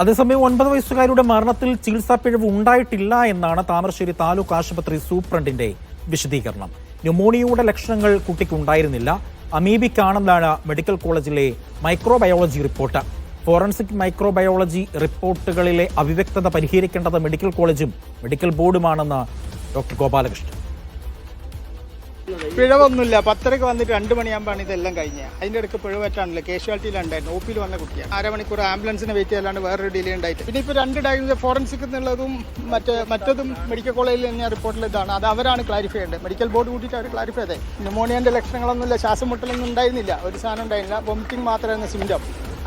അതേസമയം ഒൻപത് വയസ്സുകാരുടെ മരണത്തിൽ ചികിത്സാ പിഴവ് ഉണ്ടായിട്ടില്ല എന്നാണ് താമരശ്ശേരി താലൂക്ക് ആശുപത്രി സൂപ്രണ്ടിന്റെ വിശദീകരണം. ന്യൂമോണിയയുടെ ലക്ഷണങ്ങൾ കുട്ടിക്കുണ്ടായിരുന്നില്ല ഉണ്ടായിരുന്നില്ല. അമീബിക് ആണെന്നാണ് മെഡിക്കൽ കോളേജിലെ മൈക്രോബയോളജി റിപ്പോർട്ട്. ഫോറൻസിക് മൈക്രോബയോളജി റിപ്പോർട്ടുകളിലെ അവിവ്യക്തത പരിഹരിക്കേണ്ടത് മെഡിക്കൽ കോളേജും മെഡിക്കൽ ബോർഡുമാണെന്ന് ഡോക്ടർ ഗോപാലകൃഷ്ണൻ. പിഴവൊന്നുമില്ല. പത്തരക്ക് വന്നിട്ട് രണ്ട് മണിയാകുമ്പോഴാണ് ഇതെല്ലാം കഴിഞ്ഞത്. അതിന്റെ ഇടയ്ക്ക് പിഴ പറ്റാണല്ലോ കാഷ്വാലിറ്റിയിലുണ്ടായിരുന്നു ഒ പിയിൽ വന്ന കുട്ടിയാണ് അരമണിക്കൂർ ആംബുലൻസിനെ വെയിറ്റ് ചെയ്യാണ്ട് വേറൊരു ഡിലേ ഉണ്ടായിട്ട്. പിന്നെ ഇപ്പോൾ രണ്ട് ഡയഗ്നോസ് ഫോറൻസിക് എന്നുള്ളതും മറ്റേ മറ്റതും മെഡിക്കൽ കോളേജിൽ തന്നെ റിപ്പോർട്ടിൽ ഇതാണ്. അത് അവരാണ് ക്ലാരിഫൈ ചെയ്യേണ്ടത്. മെഡിക്കൽ ബോർഡ് കൂട്ടിയിട്ട് അവർ ക്ലാരിഫൈ ചെയ്തേ. ന്യൂമോണിയന്റെ ലക്ഷണങ്ങളൊന്നുമില്ല. ശ്വാസം മുട്ടലൊന്നും ഉണ്ടായിരുന്നില്ല. ഒരു സാധനം ഉണ്ടായിരുന്നില്ല. വോമിറ്റിംഗ് മാത്രമായിരുന്നു സിംറ്റം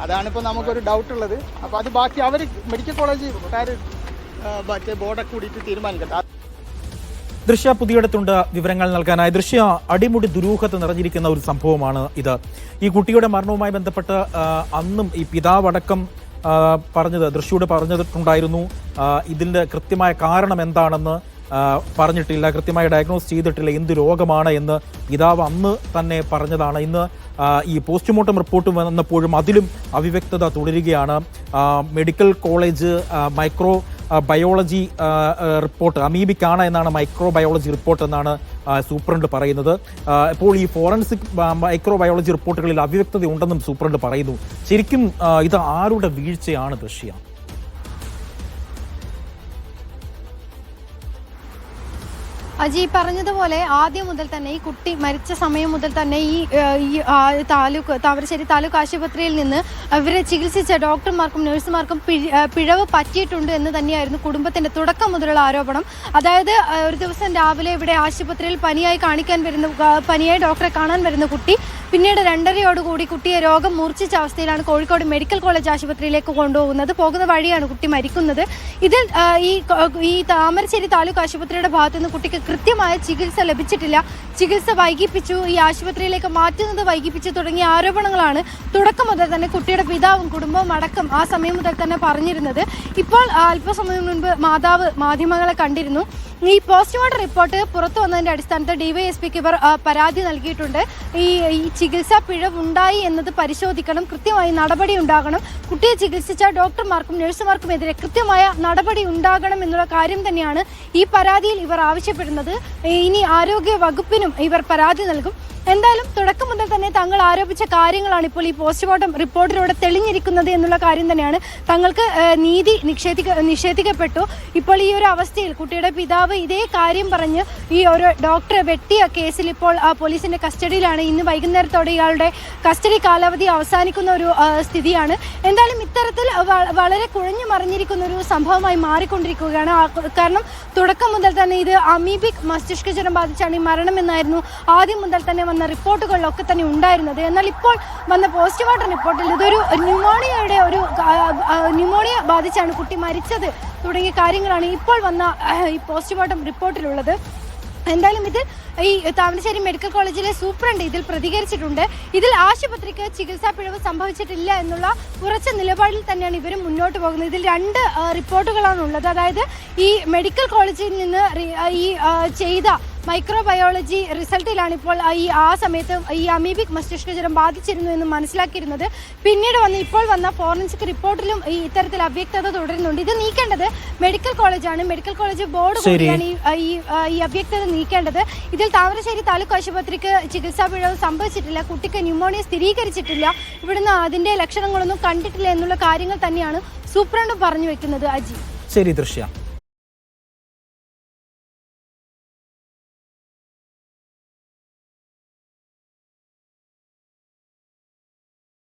അതാണിപ്പോൾ നമുക്കൊരു ഡൗട്ട് ഉള്ളത്. അപ്പോൾ അത് ബാക്കി അവർ മെഡിക്കൽ കോളേജ് മറ്റേ ബോർഡൊക്കെ കൂടിയിട്ട് തീരുമാനിക്കട്ടെ. ദൃശ്യ പുതിയടത്തുണ്ട് വിവരങ്ങൾ നൽകാനായി. ദൃശ്യ അടിമുടി ദുരൂഹത നിറഞ്ഞിരിക്കുന്ന ഒരു സംഭവമാണ് ഇത്. ഈ കുട്ടിയുടെ മരണവുമായി ബന്ധപ്പെട്ട് അന്നും ഈ പിതാവടക്കം പറഞ്ഞത് ദൃശ്യയോട് പറഞ്ഞിട്ടുണ്ടായിരുന്നു. ഇതിന്റെ കൃത്യമായ കാരണം എന്താണെന്ന് പറഞ്ഞിട്ടില്ല. കൃത്യമായി ഡയഗ്നോസ് ചെയ്തിട്ടില്ല. എന്ത് രോഗമാണ് എന്ന് പിതാവ് അന്ന് തന്നെ പറഞ്ഞതാണ്. ഇന്ന് ഈ പോസ്റ്റ്മോർട്ടം റിപ്പോർട്ട് വന്നപ്പോഴും അതിലും അവിവ്യക്തത തുടരുകയാണ്. Medical college micro biology report അമീബിക്കാണ് എന്നാണ് മൈക്രോ ബയോളജി റിപ്പോർട്ട് എന്നാണ് സൂപ്രണ്ട് പറയുന്നത്. ഇപ്പോൾ ഈ ഫോറൻസിക് മൈക്രോബയോളജി മൈക്രോ ബയോളജി റിപ്പോർട്ടുകളിൽ അവ്യക്തത ഉണ്ടെന്നും സൂപ്രണ്ട് പറയുന്നു. ശരിക്കും ഇത് ആരുടെ വീഴ്ചയാണ് ദൃശ്യ? അജി പറഞ്ഞതുപോലെ ആദ്യം മുതൽ തന്നെ ഈ കുട്ടി മരിച്ച സമയം മുതൽ തന്നെ ഈ ഈ താലൂക്ക് താമരശ്ശേരി താലൂക്ക് ആശുപത്രിയിൽ നിന്ന് ഇവരെ ചികിത്സിച്ച ഡോക്ടർമാർക്കും നഴ്സുമാർക്കും പിഴവ് പറ്റിയിട്ടുണ്ട് എന്ന് തന്നെയായിരുന്നു കുടുംബത്തിന്റെ തുടക്കം മുതലുള്ള ആരോപണം. അതായത് ഒരു ദിവസം രാവിലെ ഇവിടെ ആശുപത്രിയിൽ പനിയായി കാണിക്കാൻ വരുന്ന പനിയായി ഡോക്ടറെ കാണാൻ വരുന്ന കുട്ടി പിന്നീട് രണ്ടരയോടുകൂടി കുട്ടിയെ രോഗം മൂർച്ഛിച്ച അവസ്ഥയിലാണ് കോഴിക്കോട് മെഡിക്കൽ കോളേജ് ആശുപത്രിയിലേക്ക് കൊണ്ടുപോകുന്നത്. പോകുന്ന വഴിയാണ് കുട്ടി മരിക്കുന്നത്. ഇതിൽ ഈ ഈ താമരശ്ശേരി താലൂക്ക് ആശുപത്രിയുടെ ഭാഗത്തുനിന്ന് കുട്ടിക്ക് കൃത്യമായ ചികിത്സ ലഭിച്ചിട്ടില്ല. ചികിത്സ വൈകിപ്പിച്ചു ഈ ആശുപത്രിയിലേക്ക് മാറ്റുന്നത് വൈകിപ്പിച്ചു തുടങ്ങിയ ആരോപണങ്ങളാണ് തുടക്കം മുതൽ തന്നെ കുട്ടിയുടെ പിതാവും കുടുംബവും അടക്കം ആ സമയം മുതൽ തന്നെ പറഞ്ഞിരുന്നത്. ഇപ്പോൾ അല്പസമയം മുൻപ് മാതാവ് മാധ്യമങ്ങളെ കണ്ടിരുന്നു. ഈ പോസ്റ്റ്മോർട്ടം റിപ്പോർട്ട് പുറത്തു വന്നതിന്റെ അടിസ്ഥാനത്തിൽ ഡിവൈഎസ്പിക്ക് ഇവർ പരാതി നൽകിയിട്ടുണ്ട്. ഈ ചികിത്സാ പിഴവ് ഉണ്ടായി എന്നത് പരിശോധിക്കണം കൃത്യമായി നടപടി ഉണ്ടാകണം. കുട്ടിയെ ചികിത്സിച്ച ഡോക്ടർമാർക്കും നഴ്സുമാർക്കുമെതിരെ കൃത്യമായ നടപടി ഉണ്ടാകണം എന്നുള്ള കാര്യം തന്നെയാണ് ഈ പരാതിയിൽ ഇവർ ആവശ്യപ്പെടുന്നത്. ഇനി ആരോഗ്യ വകുപ്പിനും ഇവർ പരാതി നൽകും. എന്തായാലും തുടക്കം മുതൽ തന്നെ തങ്ങൾ ആരോപിച്ച കാര്യങ്ങളാണ് ഇപ്പോൾ ഈ പോസ്റ്റ്മോർട്ടം റിപ്പോർട്ടിലൂടെ തെളിഞ്ഞിരിക്കുന്നത് എന്നുള്ള കാര്യം തന്നെയാണ്. തങ്ങൾക്ക് നീതി നിഷേധിക്ക നിഷേധിക്കപ്പെട്ടു. ഇപ്പോൾ ഈ ഒരു അവസ്ഥയിൽ കുട്ടിയുടെ പിതാവ് ഇതേ കാര്യം പറഞ്ഞ് ഈ ഒരു ഡോക്ടറെ വെട്ടിയ കേസിൽ ഇപ്പോൾ പോലീസിന്റെ കസ്റ്റഡിയിലാണ്. ഇന്ന് വൈകുന്നേരത്തോടെ ഇയാളുടെ കസ്റ്റഡി കാലാവധി അവസാനിക്കുന്ന ഒരു സ്ഥിതിയാണ്. എന്തായാലും ഇത്തരത്തിൽ വളരെ കുഴഞ്ഞു മറിഞ്ഞിരിക്കുന്ന ഒരു സംഭവമായി മാറിക്കൊണ്ടിരിക്കുകയാണ്. കാരണം തുടക്കം മുതൽ തന്നെ ഇത് അമീബിക് മസ്തിഷ്ക ജ്വരം ബാധിച്ചാണ് ഈ മരണം എന്നായിരുന്നു ആദ്യം മുതൽ തന്നെ വന്ന റിപ്പോർട്ടുകളിലൊക്കെ തന്നെ ഉണ്ടായിരുന്നത്. എന്നാൽ ഇപ്പോൾ വന്ന പോസ്റ്റ്മോർട്ടം റിപ്പോർട്ടിൽ ഇതൊരു ന്യൂമോണിയയുടെ ഒരു ന്യൂമോണിയ ബാധിച്ചാണ് കുട്ടി മരിച്ചത് തുടങ്ങിയ കാര്യങ്ങളാണ് ഇപ്പോൾ വന്ന ഈ പോസ്റ്റ്മോർട്ടം റിപ്പോർട്ടിലുള്ളത്. എന്തായാലും ഇത് ഈ താമരശ്ശേരി മെഡിക്കൽ കോളേജിലെ സൂപ്രണ്ട് ഇതിൽ പ്രതികരിച്ചിട്ടുണ്ട്. ഇതിൽ ആശുപത്രിക്ക് ചികിത്സാ പിഴവ് സംഭവിച്ചിട്ടില്ല എന്നുള്ള ഉറച്ച നിലപാടിൽ തന്നെയാണ് ഇവരും മുന്നോട്ട് പോകുന്നത്. ഇതിൽ രണ്ട് റിപ്പോർട്ടുകളാണ് ഉള്ളത് അതായത് ഈ മെഡിക്കൽ കോളേജിൽ നിന്ന് ഈ ചെയ്ത മൈക്രോബയോളജി റിസൾട്ടിലാണ് ഇപ്പോൾ ഈ ആ സമയത്ത് ഈ അമീബിക് മസ്തിഷ്ക ജ്വരം ബാധിച്ചിരുന്നു എന്ന് മനസ്സിലാക്കിയിരുന്നത്. പിന്നീട് വന്ന് ഇപ്പോൾ വന്ന ഫോറൻസിക് റിപ്പോർട്ടിലും ഈ ഇത്തരത്തിൽ അവ്യക്തത തുടരുന്നുണ്ട്. ഇത് നീക്കേണ്ടത് മെഡിക്കൽ കോളേജാണ്. Medical college board. കൂടിയാണ് ഈ ഈ ഈ അവ്യക്തത നീക്കേണ്ടത്. ഇതിൽ താമരശ്ശേരി താലൂക്ക് ആശുപത്രിക്ക് ചികിത്സാ പിഴവ് സംഭവിച്ചിട്ടില്ല. കുട്ടിക്ക് ന്യൂമോണിയ സ്ഥിരീകരിച്ചിട്ടില്ല. ഇവിടുന്ന് അതിന്റെ ലക്ഷണങ്ങളൊന്നും കണ്ടിട്ടില്ല എന്നുള്ള കാര്യങ്ങൾ തന്നെയാണ് സൂപ്രണ്ട് പറഞ്ഞു വെക്കുന്നത് അജി. ശരി ദൃശ്യ.